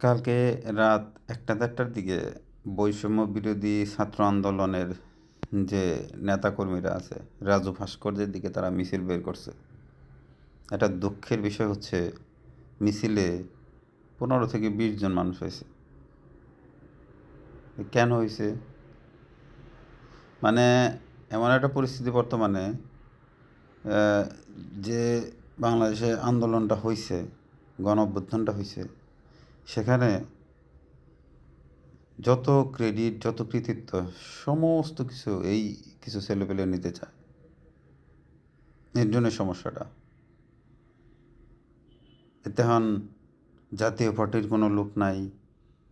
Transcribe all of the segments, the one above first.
কালকে রাত একটা দেড়টার দিকে বৈষম্য বিরোধী ছাত্র আন্দোলনের যে নেতাকর্মীরা আছে, রাজু ভাস্কর্যের দিকে তারা মিছিল বের করছে। এটা দুঃখের বিষয় হচ্ছে, মিছিলে পনেরো থেকে বিশ জন মানুষ হয়েছে। কেন হয়েছে? মানে এমন একটা পরিস্থিতি বর্তমানে যে বাংলাদেশে আন্দোলনটা হয়েছে গণ অভ্যুত্থানটা হয়েছে সেখানে যত ক্রেডিট, যত কৃতিত্ব, সমস্ত কিছু এই কিছু ছেলেপেলে নিতে চায়। এর জন্য সমস্যাটা। এতে হন জাতীয় পার্টির কোনো লোক নাই,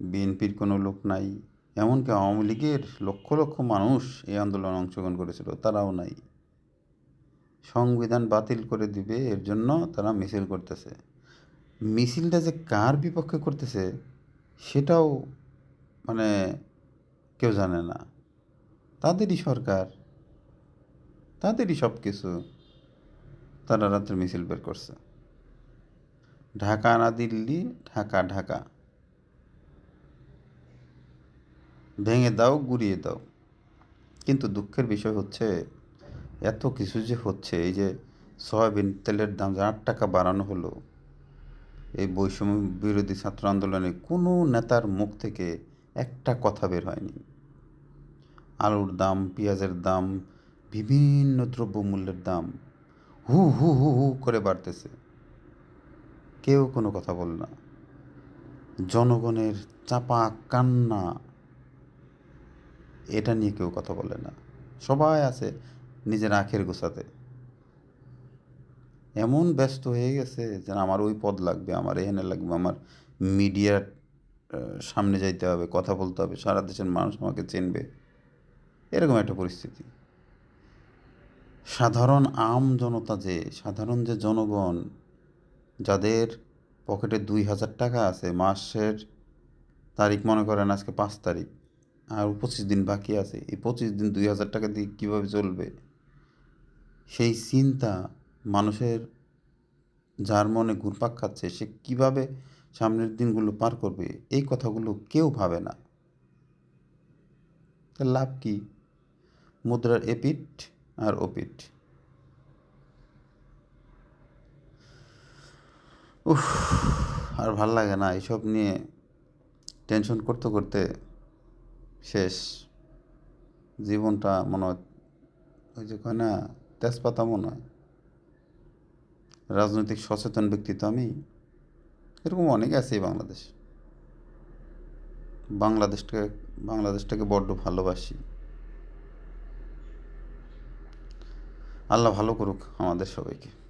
বিএনপির কোনো লোক নাই, এমনকি আওয়ামী লীগের লক্ষ লক্ষ মানুষ এই আন্দোলনে অংশগ্রহণ করেছিল, তারাও নাই। সংবিধান বাতিল করে দিবে, এর জন্য তারা মিছিল করতেছে। মিছিলটা যে কার বিপক্ষে করতেছে, সেটাও মানে কেউ জানে না। তাদেরই সরকার, তাদেরই সব কিছু তারা রাত্রে মিছিল বের করছে। ঢাকা না দিল্লি, ঢাকা ঢাকা। ভেঙে দাও, গুড়িয়ে দাও। কিন্তু দুঃখের বিষয় হচ্ছে, এত কিছু যে হচ্ছে, এই যে সয়াবিন তেলের দাম যে আট টাকা বাড়ানো হলো এই বৈষম্য বিরোধী ছাত্র আন্দোলনে কোনো নেতার মুখ থেকে একটা কথা বের হয়নি। আলুর দাম, পেঁয়াজের দাম, বিভিন্ন দ্রব্যমূল্যের দাম হু হু হু হু করে বাড়তেছে। কেউ কোনো কথা বল না। জনগণের চাপা কান্না, এটা নিয়ে কেউ কথা বলে না। সবাই আছে নিজের আখের গোছাতে। এমন ব্যস্ত হয়ে গেছে যে আমার ওই পদ লাগবে, আমার এখানে লাগবে, আমার মিডিয়ার সামনে যাইতে হবে, কথা বলতে হবে, সারা দেশের মানুষ আমাকে চিনবে। এরকম একটা পরিস্থিতি। সাধারণ আম জনতা যে, সাধারণ যে জনগণ, যাদের পকেটে দুই হাজার টাকা আছে, মাসের তারিখ মনে করেন আজকে পাঁচ তারিখ, আর পঁচিশ দিন বাকি আছে, এই পঁচিশ দিন দুই হাজার টাকা দিয়ে কীভাবে চলবে? সেই চিন্তা মানুষের যার মনে ঘুরপাক খাচ্ছে, সে কীভাবে সামনের দিনগুলো পার করবে? এই কথাগুলো কেউ ভাবে না। লাভ কি? মুদ্রার এপিট আর ওপিট উফ, আর ভালো লাগে না এইসব নিয়ে। টেনশন করতে করতে শেষ। জীবনটা মনে হয় ওই যে কয় না তেজপাতা মনে হয়। রাজনৈতিক সচেতন ব্যক্তি তো আমি। এরকম অনেক আছে বাংলাদেশ। বাংলাদেশটাকে বাংলাদেশটাকে বড্ড ভালোবাসি। আল্লাহ ভালো করুক আমাদের সবাইকে।